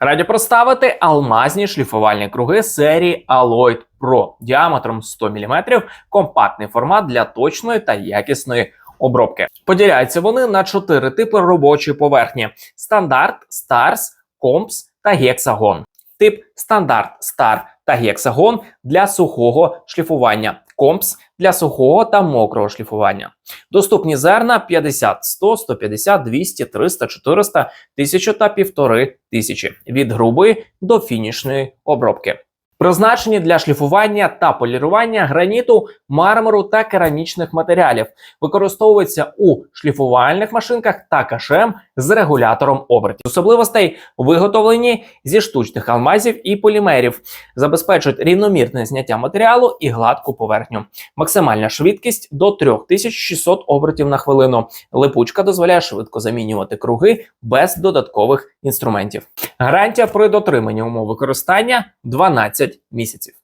Раді проставити алмазні шліфувальні круги серії Alloyd Pro діаметром 100 мм, компактний формат для точної та якісної обробки. Поділяються вони на чотири типи робочої поверхні: стандарт, Stars, Comps та гексагон. Тип стандарт, Star та гексагон для сухого шліфування, компс для сухого та мокрого шліфування. Доступні зерна 50, 100, 150, 200, 300, 400, 1000 та 1500 від грубої до фінішної обробки. Призначені для шліфування та полірування граніту, мармуру та керамічних матеріалів. Використовуються у шліфувальних машинках та кашем з регулятором обертів. Особливостей виготовлені зі штучних алмазів і полімерів, забезпечують рівномірне зняття матеріалу і гладку поверхню. Максимальна швидкість до 3600 обертів на хвилину. Липучка дозволяє швидко замінювати круги без додаткових інструментів. Гарантія при дотриманні умов використання 12 місяців.